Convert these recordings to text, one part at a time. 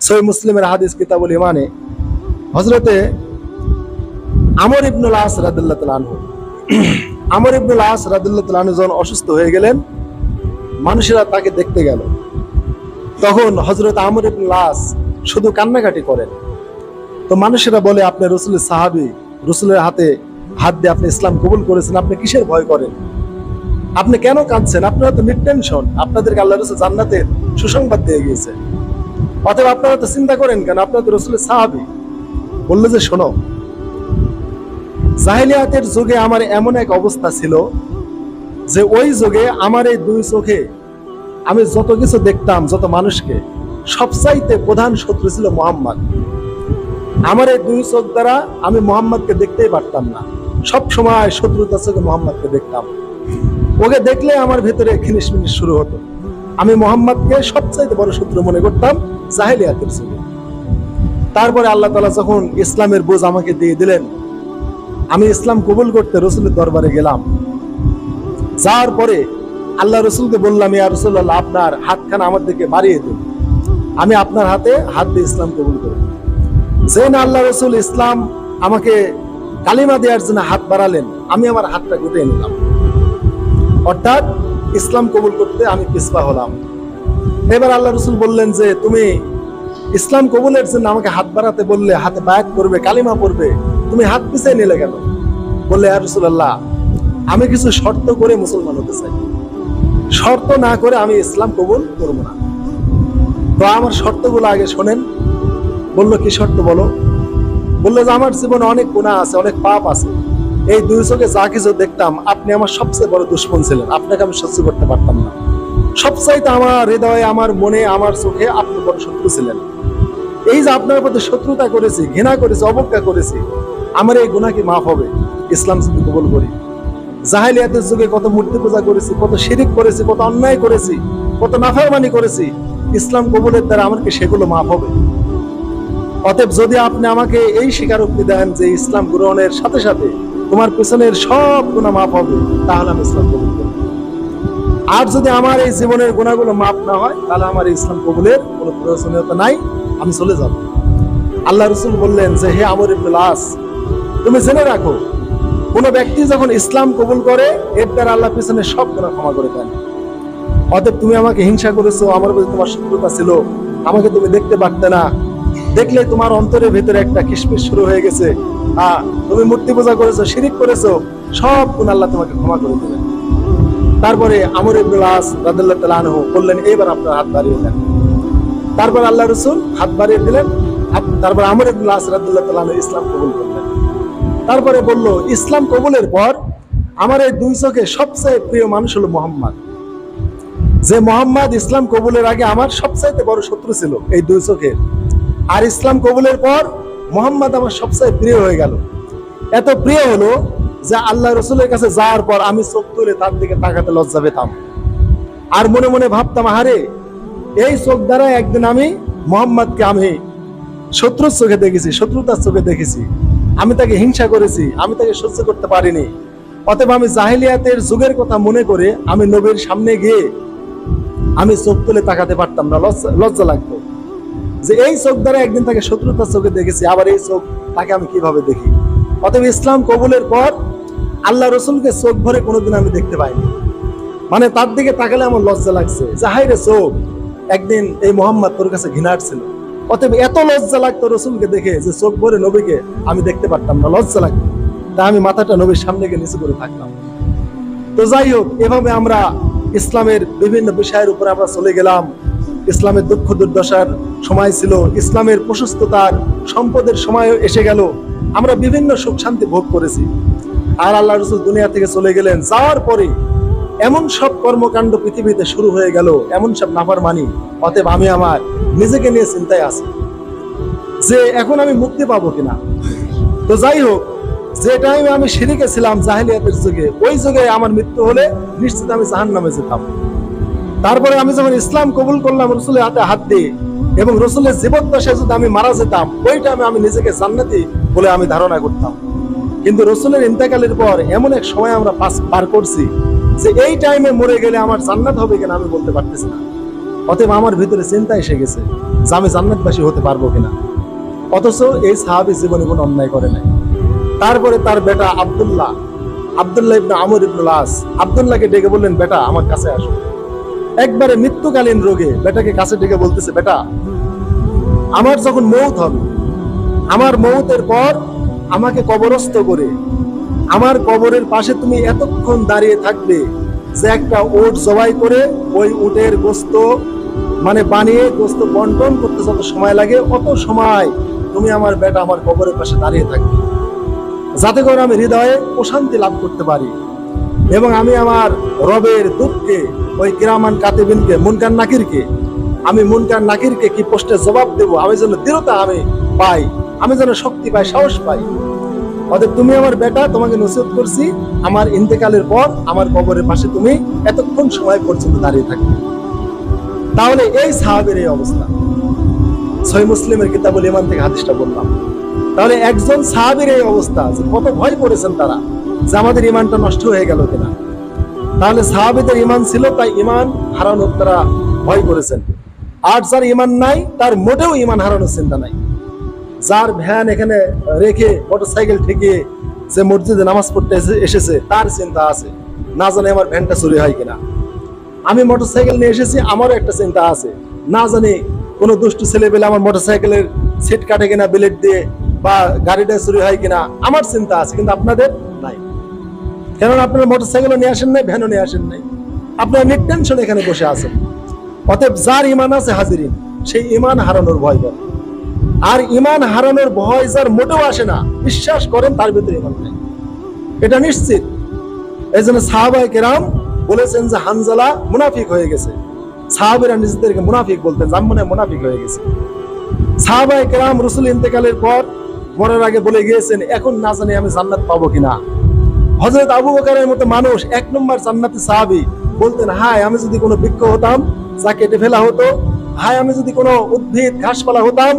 সই মুসলিমের হাদিস কিতাবুল ইমানে হজরতে আমর ইবনুল আস রাদুল্লাহ আনহু। আমর ইবনুল আস রাদুল্লাহ আনহু যখন অসুস্থ হয়ে গেলেন, মানুষেরা তাকে দেখতে গেল। তখন হজরত আমর ইবনুল আস শুধু কান্নাকাটি করেন। তো মানুষেরা বলে, আপনি রসুলের সাহাবি, রসুলের হাতে হাত দিয়ে আপনি ইসলাম কবুল করেছেন, আপনি কিসের ভয় করেন? আপনি কেন কাঁদছেন? আপনারা তো নির্টেনশন আপনাদেরকে আল্লাহ রসুল জান্নাতের সুসংবাদ দিয়ে গিয়েছে অতএব আপনারা তো চিন্তা করেন কেন? আপনারা তো রসুলের সাহাবি। বলল যে, শোনো, জাহিলিয়াতের যুগে আমার এমন এক অবস্থা ছিল যে ওই যুগে আমার এই দুই চোখে আমি যত কিছু দেখতাম, যত মানুষকে, সবচাইতে প্রধান শত্রু ছিল মোহাম্মদ। আমার এই দুই চোখ দ্বারা আমি মোহাম্মদকে দেখতেই পারতাম না। সব সময় শত্রুতার চোখে মোহাম্মদকে দেখতাম। ওকে দেখলে আমার ভেতরে খিনিস মিনিস শুরু হতো। আমি মোহাম্মদকে সবচাইতে বড় শত্রু মনে করতাম জাহেলিয়াতের যুগে তারপরে আল্লাহ তালা যখন ইসলামের বোঝ আমাকে দিয়ে দিলেন, আমি ইসলাম কবুল করতে রসুলের দরবারে গেলাম। যাওয়ার পরে আল্লাহ রসুলকে বললাম, ইয়া রসুল্লাহ আপনার হাতখানা আমার দিকে বাড়িয়ে দিন। আমি আপনার হাতে হাত দিয়ে ইসলাম কবুল করি যে না আল্লাহ রসুল ইসলাম আমাকে কালিমা দেওয়ার জন্য হাত বাড়ালেন, আমি আমার হাতটা গুটিয়ে নিলাম। অর্থাৎ ইসলাম কবুল করতে আমি পিসপা হলাম। এবার আল্লাহ রসুল বললেন যে, তুমি ইসলাম কবুলের জন্য আমাকে হাত বাড়াতে বললে, হাতে বায়াত করবে কালিমা পড়বে, তুমি হাত পিছিয়ে নিলে কেন? বললে আর রসুল্লাহ আমি কিছু শর্ত করে মুসলমান হতে চাই। শর্ত না করে আমি ইসলাম কবুল করব না। তো আমার শর্তগুলো আগে শোনেন। বলল, কি শর্ত বলো? বলল যে, আমার জীবনে অনেক গুণা আছে, অনেক পাপ আছে। এই দুই চোখে যা কিছু দেখতাম, আপনি আমার সবচেয়ে বড় দুশ্মন ছিলেন। আপনাকে আমি সহ্য করতে পারতাম না। সবচাইতে আমার হৃদয়ে, আমার মনে, আমার চোখে আপনি বড় শত্রু ছিলেন। এই যে আপনার প্রতি শত্রুতা করেছি, ঘৃণা করেছি, অবজ্ঞা করেছি, আমার এই গুণা কি মাফ হবে? ইসলাম যদি কবুল করি। জাহেলিয়াতের যুগে কত মূর্তি পূজা করেছি, কত শিরিক করেছি, কত অন্যায় করেছি, কত নাফারমানি করেছি, ইসলাম কবুলের দ্বারা আমার কি সেগুলো মাফ হবে? অতএব যদি আপনি আমাকে এই স্বীকারোক্তি দেন যে ইসলাম গ্রহণের সাথে সাথে তোমার পেছনের সব গুণা মাফ হবে, তাহলে আমি ইসলাম কবুল করব। আর যদি আমার এই জীবনের গুণাগুলো মাফ না হয়, তাহলে আমার ইসলাম কবুলের কোনো প্রয়োজনীয়তা নাই, আমি চলে যাব। আল্লাহ রসুল বললেন যে, হে আমর ইবনুল আস, তুমি জেনে রাখো, কোন ব্যক্তি যখন ইসলাম কবুল করে, এর দ্বারা আল্লাহ পিছনে সব গুণা ক্ষমা করে দেন। অতএব তুমি আমাকে হিংসা করেছ, আমার প্রতি তোমার শত্রুতা ছিল, আমাকে তুমি দেখতে পারতে না। দেখলে তোমার অন্তরের ভেতরে একটা কিসমিস শুরু হয়ে গেছে। হ্যাঁ তুমি মূর্তি পূজা করেছ, শিরিক করেছ, সব গুণ আল্লাহ তোমাকে ক্ষমা করে দেবেন। তারপরে আমর ইবনুল আস রাদিয়াল্লাহু আনহু বললেন এইবার আপনার হাত বাড়িয়ে দেন। তারপর আল্লাহ রসুল হাত বাড়িয়ে দিলেন তারপর আমর ইবনুল আস রাদিয়াল্লাহু আনহু ইসলাম কবুল করলেন। তারপরে বলল, ইসলাম কবুলের পর আমার এই দুই চোখে সবচেয়ে প্রিয় মানুষ হলো মোহাম্মদ। যে মোহাম্মদ ইসলাম কবুলের আগে আমার সবচাইতে বড় শত্রু ছিল এই দুই চোখের। আর ইসলাম কবুলের পর মোহাম্মদ আমার সবচেয়ে প্রিয় হয়ে গেল। এত প্রিয় হলো যে আল্লাহ রসুলের কাছে যাওয়ার পর আমি চোখ তুলে তার দিকে তাকাতে লজ্জা পেতাম। আর মনে মনে ভাবতাম, আহারে, এই চোখ দ্বারা একদিন আমি মোহাম্মদকে আমি শত্রুর চোখে দেখেছি, শত্রুতার চোখে দেখেছি। আমি তাকে হিংসা করেছি, আমি তাকে সহ্য করতে পারিনি। অতএব আমি জাহিলিয়াতের যুগের কথা মনে করে আমি নবীর সামনে গিয়ে আমি চোখ তুলে তাকাতে পারতাম না, লজ্জা- লজ্জা লাগতো। যে এই চোখ দ্বারা একদিন তাকে শত্রুতার চোখে দেখেছি, আবার এই চোখ তাকে আমি কীভাবে দেখি? অতএব ইসলাম কবুলের পর আল্লাহ রসুলকে চোখ ভরে কোনোদিন আমি দেখতে পাইনি। মানে তার দিকে তাকালে আমার লজ্জা লাগছে। যে হাই রে চোখ, একদিন এই মোহাম্মদ তোর কাছে ঘৃণার ছিল অতএব এত লজ্জা লাগতো রসুলকে দেখে যে চোখ ভরে নবীকে আমি দেখতে পারতাম না, লজ্জা লাগতো। তা আমি মাথাটা নবীর সামনে গিয়ে নিচু করে থাকতাম তো যাই হোক, এভাবে আমরা ইসলামের বিভিন্ন বিষয়ের উপরে আমরা চলে গেলাম। ইসলামের দুঃখ দুর্দশার সময় ছিল, ইসলামের প্রশস্ততার সম্পদের সময় এসে গেল। আমরা বিভিন্ন সুখ শান্তি ভোগ করেছি। আর আল্লাহ রসুল দুনিয়া থেকে চলে গেলেন। যাওয়ার পরে এমন সব কর্মকাণ্ড পৃথিবীতে শুরু হয়ে গেল, এমন সব নাফার মানি অতএব আমি আমার নিজেকে নিয়ে চিন্তায় আছি। যে এখন আমি মুক্তি পাবো কিনা? তো যাই হোক, যে টাইমে আমি সিঁড়িকে ছিলাম জাহেলিয়াতের যুগে, ওই যুগে আমার মৃত্যু হলে নিশ্চিত আমি জাহান নামে যেতাম। তারপরে আমি যখন ইসলাম কবুল করলাম রসুলের হাতে হাত দিয়ে এবং রসুলের জীবদ্দশায় যদি আমি মারা যেতাম, ওই টাইমে আমি নিজেকে জান্নাতি বলে আমি ধারণা করতাম। কিন্তু রসুলের ইন্তেকালের পর এমন এক সময় আমরা পাস পার করছি যে এই টাইমে মরে গেলে আমার জান্নাত হবে কিনা আমি বলতে পারতেছি না। অতএব আমার ভিতরে চিন্তা এসে গেছে যে আমি জান্নাতবাসী হতে পারব কিনা। অথচ এই সাহাবি জীবনে কোনো অন্যায় করে নাই। তারপরে তার বেটা আব্দুল্লাহ আব্দুল্লাহ ইবনে আমর ইবনুল আস, আব্দুল্লাহকে ডেকে বললেন, বেটা, আমার কাছে আসো। একবারে মৃত্যুকালীন রোগে বেটাকে কাছে ডেকে বলতেছে, বেটা, আমার যখন মৌত হবে, আমার মৌতের পর আমাকে কবরস্থ করে, আমার কবরের পাশে তুমি এতক্ষণ দাঁড়িয়ে থাকবে যে একটা উট জবাই করে ওই উটের গোস্ত মানে বানিয়ে গোস্ত বন্টন করতে যত সময় লাগে, অত সময় তুমি আমার বেটা আমার কবরের পাশে দাঁড়িয়ে থাকবে। যাতে করে আমি হৃদয়ে প্রশান্তি লাভ করতে পারি এবং আমি আমার রবের দুঃখকে ওই কিরামান কাতিবিনকে, মুনকার নাকিরকে, আমি মুনকার নাকিরকে কি পোস্টে জবাব দেব? আমি যেন দৃঢ়তা আমি পাই, আমি যেন শক্তি পাই, সাহস পাই। অতএব তুমি আমার বেটা, তোমাকে নসিহত করছি, আমার ইন্তেকালের পর আমার কবরের পাশে তুমি এতক্ষণ সময় পর্যন্ত দাঁড়িয়ে থাকবে তাহলে এই সাহাবের এই অবস্থা। ছয় মুসলিমের কিতাবুল ইমান থেকে হাদিসটা বললাম। তাহলে একজন সাহাবের এই অবস্থা কত ভয় করেছেন তারা, যে আমাদের ইমানটা নষ্ট হয়ে গেল কিনা। তাহলে সাহাবেদের ইমান ছিল, তাই ইমান হারানোর তারা ভয় করেছেন। আর যার ইমান নাই, তার মোটেও ইমান হারানোর চিন্তা নাই। যার ভ্যান এখানে রেখে মোটরসাইকেল ঠেকিয়ে যে মসজিদে নামাজ পড়তে এসে- এসেছে, তার চিন্তা আছে, না জানে আমার ভ্যানটা চুরি হয় কিনা। আমি মোটরসাইকেল নিয়ে এসেছি, আমারও একটা চিন্তা আছে, না জানি কোনো দুষ্টু ছেলে পেলে আমার মোটরসাইকেলের সিট কাটে কিনা বিলেট দিয়ে বা গাড়িটা চুরি হয় কিনা, আমার চিন্তা আছে। কিন্তু আপনাদের কেননা আপনারা মোটরসাইকেলও নিয়ে আসেন নাই, ভ্যানও নিয়ে আসেন নাই। আপনারা নিটেনশন এখানে বসে আছেন। অতএব যার ইমান আছে হাজিরিন, সেই ইমান হারানোর ভয় করে আর ইমান হারানোর ভয় যার মোটেও আসে না, বিশ্বাস করেন তার ভিতরে ইমান নাই। এটা নিশ্চিত। এই জন্য সাহাবাই কেরাম বলেছেন যে হানজালা মুনাফিক হয়ে গেছে। সাহাবেরা নিজেদেরকে মুনাফিক বলতেন যার মনে মুনাফিক হয়ে গেছে। সাহাবাই কেরাম রসুল ইন্তেকালের পর মরার আগে বলে গিয়েছেন, এখন না জানি আমি জান্নাত পাবো কিনা? হজরত আবু বকারের মতো মানুষ এক নম্বর জান্নাতি সাহাবি বলতেন, হায়, আমি যদি কোনো বৃক্ষ হতাম, যা কেটে ফেলা হতো, হায়, আমি যদি কোনো উদ্ভিদ, ঘাসপালা হতাম,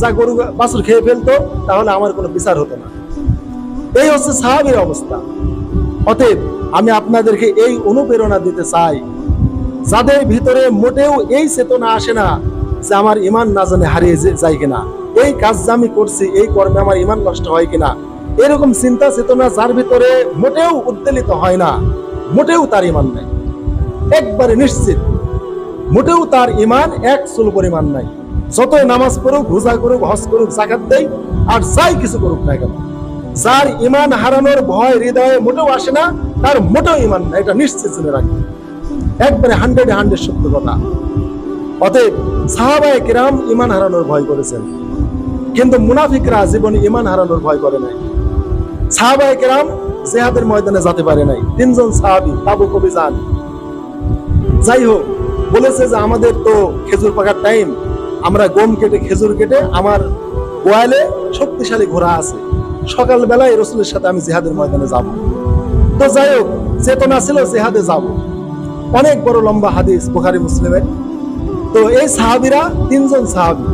যা গরু, বাছুর খেয়ে ফেলতো, তাহলে আমার কোনো বিচার হতো না। এই হচ্ছে সাহাবির অবস্থা। অতএব আমি আপনাদেরকে এই অনুপ্রেরণা দিতে চাই, যাদের ভিতরে মোটেও এই চেতনা আসে না যে আমার ইমান না জানে হারিয়ে যায় কিনা, এই কাজ আমি করছি, এই কর্মে আমার ইমান নষ্ট হয় কিনা এরকম চিন্তা চেতনা যার ভিতরে মোটেও উদ্বেলিত হয় না, মোটেও তার ইমান নাই। একবারে নিশ্চিত, মোটেও তার ইমান এক চুল পরিমাণ নাই। যতই নামাজ পড়ুক রোজা করুক হজ করুক জাকাত দেই আর যাই কিছু করুক না কেন? যার ইমান হারানোর ভয়, হৃদয়ে মোটেও আসে না তার মোটেও ইমান নাই, এটা নিশ্চিত জেনে রাখবে একবারে হান্ড্রেড হান্ড্রেড সত্য কথা। অতএব সাহাবায়ে কিরাম ইমান হারানোর ভয় করেছেন কিন্তু মুনাফিকরা জীবনে ইমান হারানোর ভয় করে নাই। সাহাবায়ে জেহাদের ময়দানে যেতে পারে নাই। তিনজন সাহাবি তাবু কবি যান যাই হোক বলেছে যে আমাদের তো খেজুর পাকার টাইম আমরা গম কেটে, খেজুর কেটে আমার গোয়ালে শক্তিশালী ঘোড়া আছে। সকালবেলায় রসুলের সাথে আমি জিহাদের ময়দানে যাব। তো যাই হোক চেতনা ছিল জেহাদে যাব। অনেক বড় লম্বা হাদিস, বুখারি, মুসলিমের। তো এই সাহাবিরা তিনজন সাহাবি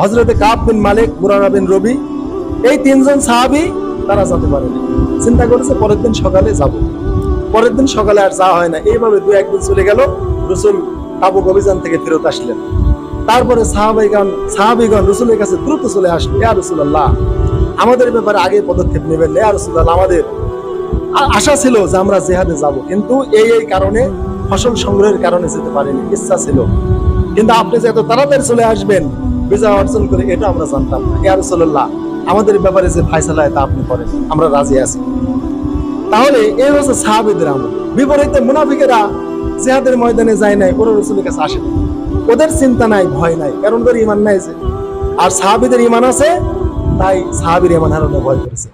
হজরতে কাব বিন মালিক, মুরানা বিন রবি, এই তিনজন সাহাবি তারা যেতে পারেনি চিন্তা করেছে, পরের দিন সকালে যাব। পরের দিন সকালে আর যাওয়া হয় না। এইভাবে দু একদিন চলে গেল, রসুল তাবুক অভিযান থেকে ফেরত আসলেন। তারপরে সাহাবাইগণ সাহাবিগণ রসুলের কাছে দ্রুত চলে আসলো, ইয়া রসুল্লাহ আমাদের ব্যাপারে আগে পদক্ষেপ নেবেন ইয়া রসুল্লাহ আমাদের আশা ছিল যে আমরা জেহাদে যাব। কিন্তু এই এই কারণে, ফসল সংগ্রহের কারণে যেতে পারিনি। ইচ্ছা ছিল। কিন্তু আপনি যে এত তাড়াতাড়ি চলে আসবেন, বিজয় অর্জন করে এটা আমরা জানতাম না। ইয়া রসুল্লাহ আমাদের ব্যাপারে যে ফাইসালা তা আপনি করেন, আমরা রাজি আছি। তাহলে এই হচ্ছে সাহাবিদের আমল। বিপরীতে মুনাফিকেরা জেহাদের ময়দানে যায় নাই, ওরা রসুলের কাছে আসে। ওদের চিন্তা নাই, ভয় নাই, কারণ ওদের ইমান নাই যে। আর সাহাবিদের ইমান আছে, তাই সাহাবির ইমান হারানো ভয় করেছে।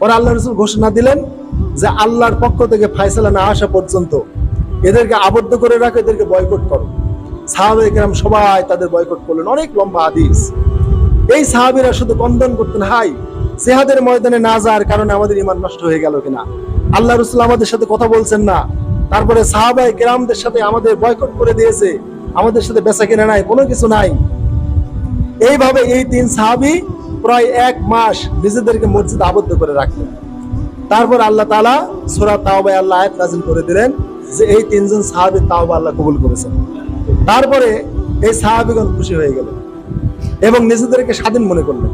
পরে আল্লাহ রসুল ঘোষণা দিলেন যে আল্লাহর পক্ষ থেকে ফায়সালা না আসা পর্যন্ত এদেরকে আবদ্ধ করে রাখো, এদেরকে বয়কট করো। সাহাবে কেরাম সবাই তাদের বয়কট করলেন। অনেক লম্বা হাদিস। এই সাহাবিরা শুধু কন্দন করতেন, হাই, জেহাদের ময়দানে না যাওয়ার কারণে আমাদের ইমান নষ্ট হয়ে গেল কিনা? আল্লাহ রসুল আমাদের সাথে কথা বলছেন না। তারপরে সাহাবাই কেরামদের সাথে আমাদের বয়কট করে দিয়েছে। আমাদের সাথে বেচা কিনা নাই, কোনো কিছু নাই। এইভাবে এই তিন সাহাবি প্রায় এক মাস নিজেদেরকে মসজিদ আবদ্ধ করে রাখলেন। তারপর আল্লাহ তালা সোরা তাওবাই আল্লাহ আয়াত নাজিল করে দিলেন যে এই তিনজন সাহাবি তাওবা আল্লাহ কবুল করেছেন। তারপরে এই সাহাবিগণ খুশি হয়ে গেল এবং নিজেদেরকে স্বাধীন মনে করলেন।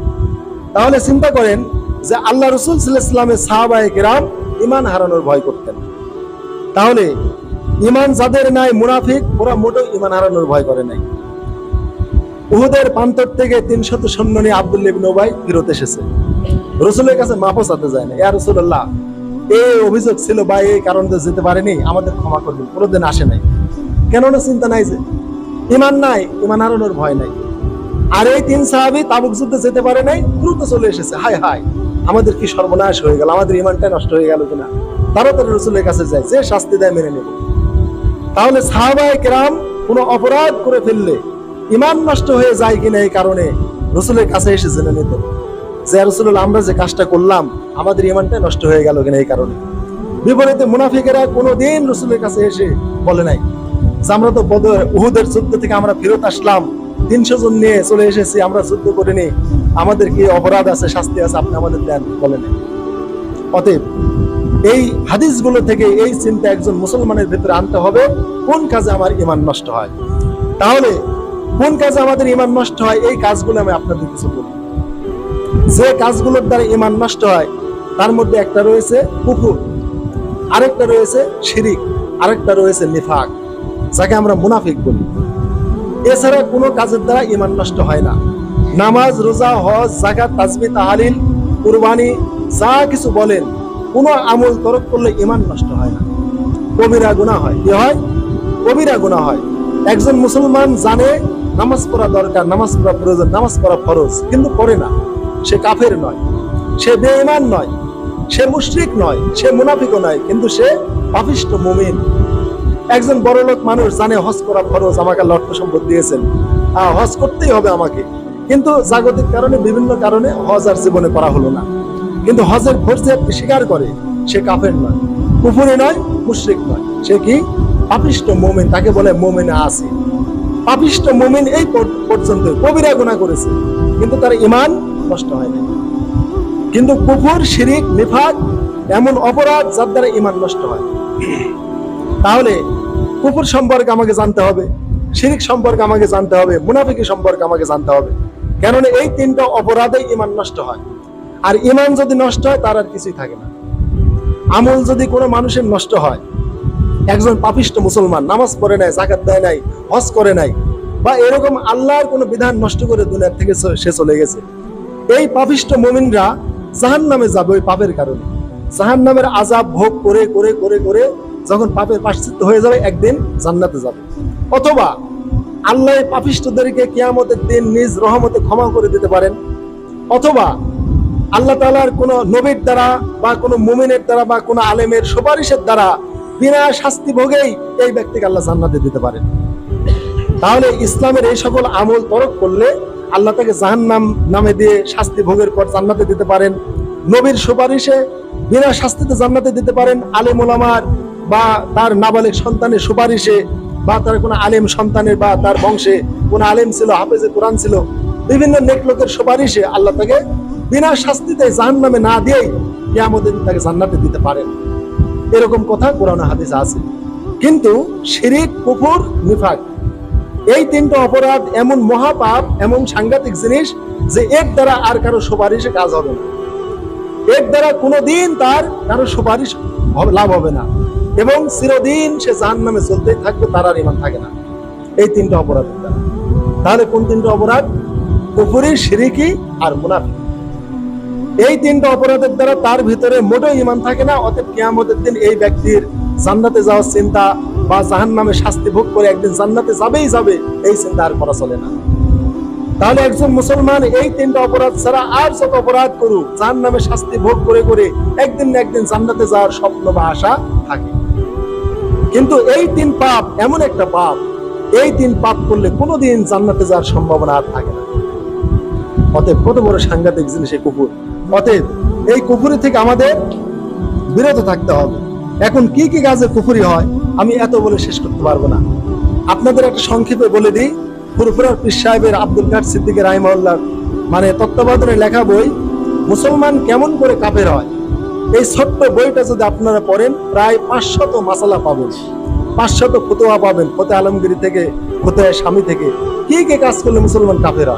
তাহলে চিন্তা করেন যে আল্লাহ রসুল সাল্লামের সাহাবায়ে কেরাম ইমান হারানোর ভয় করতেন। তাহলে ইমান যাদের নাই, মুনাফিক, ওরা মোটেও ইমান হারানোর ভয় করে নাই। উহুদের প্রান্তর থেকে তিনশত সৈন্য নিয়ে আব্দুল্লাহ ইবনে ফেরত এসেছে। রসুলের কাছে মাফও চাতে যায় না। ইয়া রসুল্লাহ এই অভিযোগ ছিল বা এই কারণে যেতে পারেনি, আমাদের ক্ষমা করবেন কোনোদিন আসে নাই। কেননা চিন্তা নাই যে ইমান নাই ইমান হারানোর ভয় নাই। আর এই তিন সাহাবি তাবুক যুদ্ধে যেতে পারে নাই, দ্রুত চলে এসেছে। হাই হাই আমাদের কি সর্বনাশ হয়ে গেল? আমাদের ইমানটা নষ্ট হয়ে গেল কিনা? তারা তাড়াতাড়ি রসুলের কাছে যায় যে শাস্তি দেয় মেনে নেব। তাহলে সাহাবায় কেরাম কোনো অপরাধ করে ফেললে ইমান নষ্ট হয়ে যায় কিনা এই কারণে রসুলের কাছে এসে জেনে নিত। যে রসুল্লাহ আমরা যে কাজটা করলাম, আমাদের ইমানটা নষ্ট হয়ে গেল কিনা এই কারণে। বিপরীতে মুনাফিকেরা কোনোদিন রসুলের কাছে এসে বলে নাই, যে আমরা তো বদর, উহুদের যুদ্ধ থেকে আমরা ফেরত আসলাম। তিনশো জন নিয়ে চলে এসেছি, আমরা যুদ্ধ করিনি। আমাদের কি অপরাধ আছে, শাস্তি আছে, আপনি আমাদের দেন, বলেন। অতএব, এই হাদিসগুলো থেকে এই চিন্তা একজন মুসলমানের ভিতরে আনতে হবে, কোন কাজে আমার ইমান নষ্ট হয়? তাহলে, কোন কাজে আমাদের ইমান নষ্ট হয়, এই কাজগুলো আমি আপনাদের কিছু বলি। যে কাজগুলোর দ্বারা ইমান নষ্ট হয়, তার মধ্যে একটা রয়েছে কুকুর, আরেকটা রয়েছে শিরিক, আরেকটা রয়েছে নিফাক, যাকে আমরা মুনাফিক বলি। এছাড়া কোনো কাজের দ্বারা ইমান নষ্ট হয় না। নামাজ, রোজা, হজ জাকাত তাজবি, তাহালিল, কুরবানি, যা কিছু বলেন, কোনো আমল তরক করলে ইমান নষ্ট হয় না। কবিরা গুণা হয়। কি হয়? কবিরা গুণা হয়। একজন মুসলমান জানে নামাজ পড়া দরকার, নামাজ পড়া প্রয়োজন, নামাজ পড়া ফরজ, কিন্তু পড়ে না। সে কাফের নয়। সে বেঈমান নয়। সে মুশরিক নয়। সে মুনাফিকও নয়। কিন্তু সে পাপিষ্ট মুমিন। একজন বড় লোক মানুষ জানে হজ করা ফরজ আমাকে আল্লাহ সম্পদ দিয়েছেন। হজ করতেই হবে আমাকে। কিন্তু জাগতিক কারণে, বিভিন্ন কারণে হজ আর জীবনে করা হলো না। কিন্তু হজের ফরজে স্বীকার করে, সে কাফের নয়। কুফুরি নয়, মুশরিক নয়। সে কি? পাপিষ্ট মোমেন, তাকে বলে মোমেনে আছে পাপিষ্ট মোমেন এই পর্যন্ত কবিরা গুণা করেছে। কিন্তু তার ইমান নষ্ট হয় না কিন্তু কুফুর, শিরিক, নিফাক এমন অপরাধ যার দ্বারা ইমান নষ্ট হয়। তাহলে কুকুর সম্পর্কে আমাকে জানতে হবে, শিরিক সম্পর্কে আমাকে জানতে হবে, মুনাফিকি সম্পর্কে আমাকে জানতে হবে। কেননা এই তিনটা অপরাধে ইমান নষ্ট হয়। আর ইমান যদি নষ্ট হয়, তার আর কিছুই থাকে না। আমল যদি কোনো মানুষের নষ্ট হয়, একজন পাপিষ্ট মুসলমান নামাজ পড়ে নাই জাকাত দেয় নাই, হজ করে নাই, বা এরকম আল্লাহর কোনো বিধান নষ্ট করে দুনিয়ার থেকে সে চলে গেছে, এই পাপিষ্ট মুমিনরা জাহান নামে যাবে ওই পাপের কারণে। জাহান নামের আজাব ভোগ করে করে করে করে যখন পাপের পাশ্চিত্য হয়ে যাবে, একদিন জান্নাতে যাবে। অথবা আল্লাহ পাপিষ্টদেরকে কিয়ামতের দিন নিজ রহমতে ক্ষমা করে দিতে পারেন। অথবা আল্লাহ তালার কোন নবীর দ্বারা বা কোনো মুমিনের দ্বারা বা কোনো আলেমের সুপারিশের দ্বারা বিনা শাস্তি ভোগেই এই ব্যক্তিকে আল্লাহ জান্নাতে দিতে পারেন। তাহলে ইসলামের এই সকল আমল তরক করলে আল্লাহ তাকে জাহান্নাম নামে দিয়ে শাস্তি ভোগের পর জান্নাতে দিতে পারেন। নবীর সুপারিশে বিনা শাস্তিতে জান্নাতে দিতে পারেন। আলেম ওলামার বা তার নাবালিক সন্তানের সুপারিশে বা তার কোনো আলেম সন্তানের বা তার বংশে কোন আলেম ছিল, হাফেজে কোরআন ছিল, বিভিন্ন নেক লোকের সুপারিশে আল্লাহ তাকে বিনা শাস্তিতে জাহান্নামে না দিয়েই কিয়ামতের দিন তাকে জান্নাতে দিতে পারেন। এরকম কথা কোরআন হাদিস আছে। কিন্তু শিরিক, কুফুর, নিফাক এই তিনটা অপরাধ এমন মহাপাপ, এমন সাংঘাতিক জিনিস যে এর দ্বারা আর কারও সুপারিশে কাজ হবে না। এর দ্বারা কোনোদিন তার কারও সুপারিশ লাভ হবে না। এবং চিরদিন সে জাহান নামে চলতেই থাকবে, তার আর ইমান থাকে না। এই তিনটা অপরাধের দ্বারা তাহলে কোন তিনটা অপরাধ? কুফুরি, সিরিকি আর মুনাফি এই তিনটা অপরাধের দ্বারা তার ভিতরে মোটেও ইমান থাকে না, অতএব কিয়ামতের দিন এই ব্যক্তির জান্নাতে যাওয়ার চিন্তা বা জাহান নামে শাস্তি ভোগ করে একদিন জান্নাতে যাবেই যাবে, এই চিন্তা আর করা চলে না। তাহলে একজন মুসলমান এই তিনটা অপরাধ ছাড়া আর যত অপরাধ করুক জাহান নামে শাস্তি ভোগ করে করে একদিন না একদিন জান্নাতে যাওয়ার স্বপ্ন বা আশা থাকে। কিন্তু এই তিন পাপ এমন একটা পাপ, এই তিন পাপ করলে কোনোদিন জান্নাতে যাওয়ার সম্ভাবনা আর থাকে না। অতএব কত বড় সাংঘাতিক জিনিস এই কুকুর। অতএব এই কুকুরি থেকে আমাদের বিরত থাকতে হবে। এখন কি কি কাজে কুকুরি হয়, আমি এত বলে শেষ করতে পারব না। আপনাদের একটা সংক্ষেপে বলে দিই, ফুরফুরার পীর সাহেবের আব্দুল কার সিদ্দিকের রাহিমাল্লাহ মানে তত্ত্বাবধানে লেখা বই, মুসলমান কেমন করে কাপের হয়? এই ছোট্ট বইটা যদি আপনারা পড়েন, প্রায় পাঁচশত মাসালা পাবেন। পাঁচশত ফতোয়া পাবেন, ফতে আলমগিরি থেকে, ফতে স্বামী থেকে। কি কে কাজ করলে মুসলমান কাফেরা?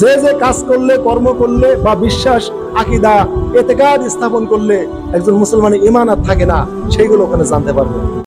যে যে কাজ করলে, কর্ম করলে বা বিশ্বাস, আকিদা, এতেকাদ স্থাপন করলে একজন মুসলমানের ইমান আর থাকে না, সেইগুলো ওখানে জানতে পারবে